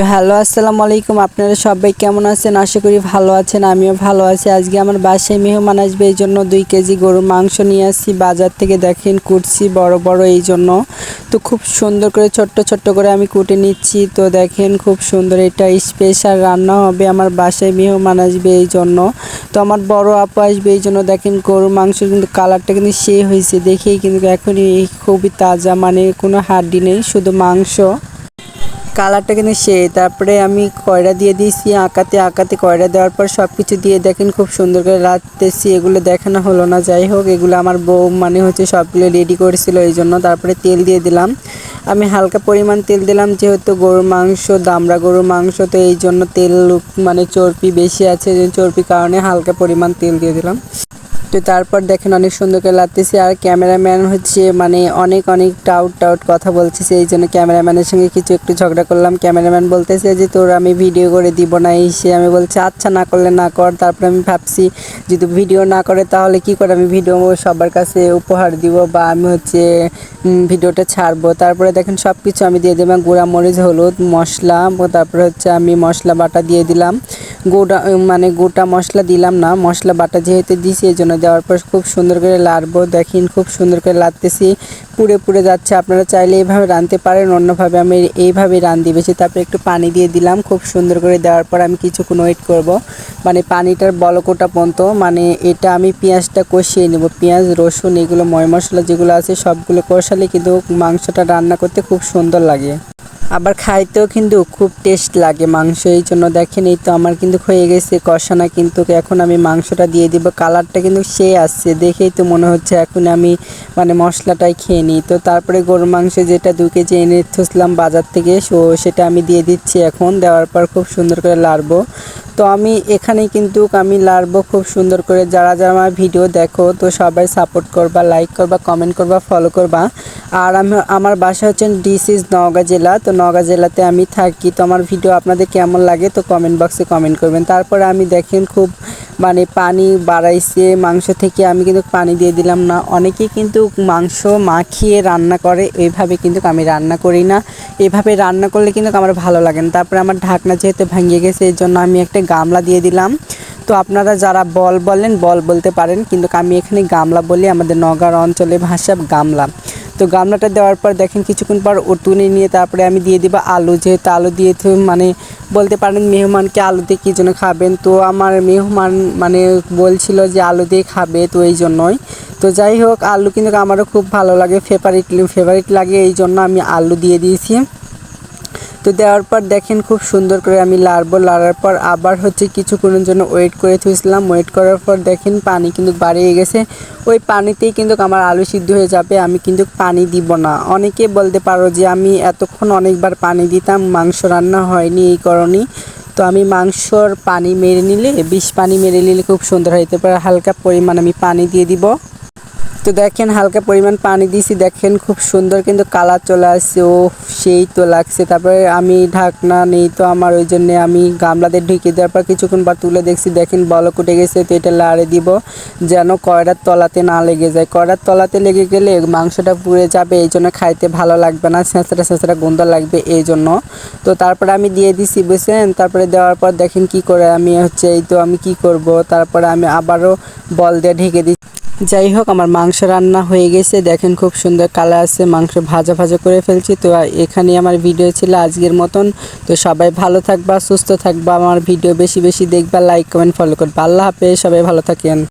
তো হ্যালো, আসসালামু আলাইকুম। আপনারা সবাই কেমন আছেন? আশা করি ভালো আছেন, আমিও ভালো আছি। আজকে আমার বাসায় মেহমান আসবে, এই জন্য দুই কেজি গরুর মাংস নিয়ে আসছি। বাজার থেকে দেখেন কুটছি বড় বড় এই জন্য। তো খুব সুন্দর করে, ছোট্ট ছোট্ট করে আমি কুটে নিচ্ছি। তো দেখেন খুব সুন্দর, এটা স্পেশাল রান্না হবে আমার বাসায় মেহমান আসবে এই জন্য। তো আমার বড় আপু আসবে এই জন্য। দেখেন গরুর মাংস কিন্তু কালারটা কিন্তু সে হয়েছে। দেখেই কিন্তু এখনই খুবই তাজা মানে কোনো হাড্ডি নেই, শুধু মাংস। কালারটা কিন্তু সেই তারপরে আমি কয়রা দিয়ে দিয়েছি, আঁকাতে আঁকাতে কয়রা দেওয়ার পর সব কিছু দিয়ে দেখেন খুব সুন্দর করে রাখতেছি, এগুলো দেখানো হলো না, যাই হোক, এগুলো আমার বউ মানে হচ্ছে সবগুলো রেডি করেছিল, এই জন্য তারপরে তেল দিয়ে দিলাম। আমি হালকা পরিমাণ তেল দিলাম, যেহেতু গরুর মাংস দামড়া গরুর মাংস, তো এই জন্য তেল মানে চর্বি বেশি আছে যে চর্বি কারণে হালকা পরিমাণ তেল দিয়ে দিলাম। তো তারপর দেখেন অনেক সুন্দর করে লাগতেছে। আর ক্যামেরাম্যান হচ্ছে মানে অনেক অনেক টাউট টাউট কথা বলতেছে। এই জন্য ক্যামেরাম্যানের সঙ্গে কিছু একটু ঝগড়া করলাম। ক্যামেরাম্যান বলতেছে যে, তোর আমি ভিডিও করে দিব না। এই সে আমি বলছি আচ্ছা না করলে না কর। তারপরে আমি ভাবছি, যদি ভিডিও না করে তাহলে কি করে? আমি ভিডিও সবার কাছে উপহার দিব বা আমি হচ্ছে ভিডিওটা ছাড়বো? তারপরে দেখেন সব কিছু আমি দিয়ে দিলাম। গুঁড়া মরিচ, হলুদ, মশলা, তারপরে হচ্ছে আমি মশলা বাটা দিয়ে দিলাম। গোটা মানে গোটা মশলা দিলাম না, মশলা বাটা যেহেতু দিছি এই জন্য দেওয়ার পর খুব সুন্দর করে লাড়বো। দেখেন খুব সুন্দর করে লাড়তেছি, পুড়ে পুড়ে যাচ্ছে। আপনারা চাইলে এইভাবে রাঁধতে পারেন, অন্যভাবে আমি এইভাবে রাঁধি। বেশি তারপরে একটু পানি দিয়ে দিলাম, খুব সুন্দর করে দেওয়ার পর আমি কিছুক্ষণ ওয়েট করব। মানে পানিটার বলকোটা পর্যন্ত মানে এটা আমি পেঁয়াজটা কষিয়ে নেব। পেঁয়াজ, রসুন, এগুলো ময় মশলা যেগুলো আছে, সবগুলো কষালে কিন্তু মাংসটা রান্না করতে খুব সুন্দর লাগে। আবার খাইতেও কিন্তু খুব টেস্ট লাগে মাংস, এই জন্য দেখেন এই তো আমার কিন্তু হয়ে গেছে কষানা, কিন্তু এখন আমি মাংসটা দিয়ে দিব, কালারটা কিন্তু সে আসছে দেখেই তো মনে হচ্ছে এখন আমি মানে মশলাটাই খেয়ে নিই। তো তারপরে গরু মাংস যেটা দু কেজি এনে থুসলাম বাজার থেকে সো সেটা আমি দিয়ে দিচ্ছি এখন, দেওয়ার পর খুব সুন্দর করে লাড়বো। তো আমি এখানে কিন্তু আমি লাড়বো খুব সুন্দর করে। যারা যারা আমার ভিডিও দেখো, তো সবাই সাপোর্ট করবা লাইক করবা কমেন্ট করবা ফলো করবা। আর আমি, আমার বাসা হচ্ছেন ডিসিজ নওগাঁ জেলা, তো নওগাঁ জেলাতে আমি থাকি। তো আমার ভিডিও আপনাদের কেমন লাগে, তো কমেন্ট বক্সে কমেন্ট করবেন। তারপরে আমি দেখেন খুব মানে পানি বাড়াইছে, মাংস থেকে আমি কিন্তু পানি দিয়ে দিলাম না। অনেকেই কিন্তু মাংস মাখিয়ে রান্না করে এইভাবে কিন্তু আমি রান্না করি না। এভাবে রান্না করলে কিন্তু আমার ভালো লাগে না। তারপরে আমার ঢাকনা যেহেতু ভেঙে গেছে এই জন্য আমি একটা গামলা দিয়ে দিলাম। তো আপনারা যারা বল বলেন, বল বলতে পারেন, কিন্তু আমি এখানে গামলা বলি, আমাদের নগার অঞ্চলে ভাষা গামলা। তো গামলাটা দেওয়ার পর দেখেন কিছুক্ষণ পর ও তুলে নিয়ে তারপরে আমি দিয়ে দিব আলু। যেহেতু আলু দিয়ে মানে বলতে পারেন মেহমানকে আলু দিয়ে কী জন্য খাবেন? তো আমার মেহমান মানে বলছিল যে আলু দিয়ে খাবে তো এই জন্যই। তো যাই হোক, আলু কিন্তু আমারও খুব ভালো লাগে ফেভারিট ফেভারিট লাগে, এই জন্য আমি আলু দিয়ে দিয়েছি। তো দেওয়ার পর দেখেন খুব সুন্দর করে আমি লাড়বো। লাড়ার পর আবার হচ্ছে কিছুক্ষণের জন্য ওয়েট করে থুইছিলাম। ওয়েট করার পর দেখেন পানি কিন্তু বাড়িয়ে গেছে। ওই পানিতেই কিন্তু আমার আলু সিদ্ধ হয়ে যাবে, আমি কিন্তু পানি দিব না। অনেকে বলতে পারো যে আমি এতক্ষণ অনেকবার পানি দিতাম, মাংস রান্না হয়নি এই কারণেই। তো আমি মাংসর পানি মেরে নিলে, বিষ পানি মেরে নিলে খুব সুন্দর হইতে পারে হালকা পরিমাণ আমি পানি দিয়ে দিব। তো দেখেন হালকা পরিমাণ পানি দিয়েছি দেখেন খুব সুন্দর কিন্তু কালার চলে আসছে। ও সেই তো লাগছে। তারপরে আমি ঢাকনা নেই তো আমার, ওই জন্যে আমি গামলাতে ঢুকে দেওয়ার পর কিছুক্ষণ পর তুলে দেখছি, দেখেন বলক উঠে গেছে, তো এটা লাড়ে দিব যেন কয়রার তলাতে না লেগে যায়। কয়রার তলাতে লেগে গেলে মাংসটা পুড়ে যাবে, এই জন্য খাইতে ভালো লাগবে না ছেঁচড়া ছেঁচড়া গন্ধ লাগবে এই জন্য। তো তারপরে আমি দিয়ে দিছি, বুঝছেন? তারপরে দেওয়ার পর দেখেন কি করে আমি হচ্ছে, এই তো আমি কি করব? তারপরে আমি আবারও বল দিয়ে ঢেকে দিচ্ছি। যাই হোক, আমার মাংস রান্না হয়ে গেছে। দেখেন খুব সুন্দর কালার আছে, মাংস ভাজা ভাজা করে ফেলছি। তো এখানে আমার ভিডিও ছিল আজকের মতন। তো সবাই ভালো থাকবা, সুস্থ থাকবা। আমার ভিডিও বেশি বেশি দেখবা লাইক কমেন্ট ফলো করবা। আল্লাহ হাফেজ, সবাই ভালো থাকেন।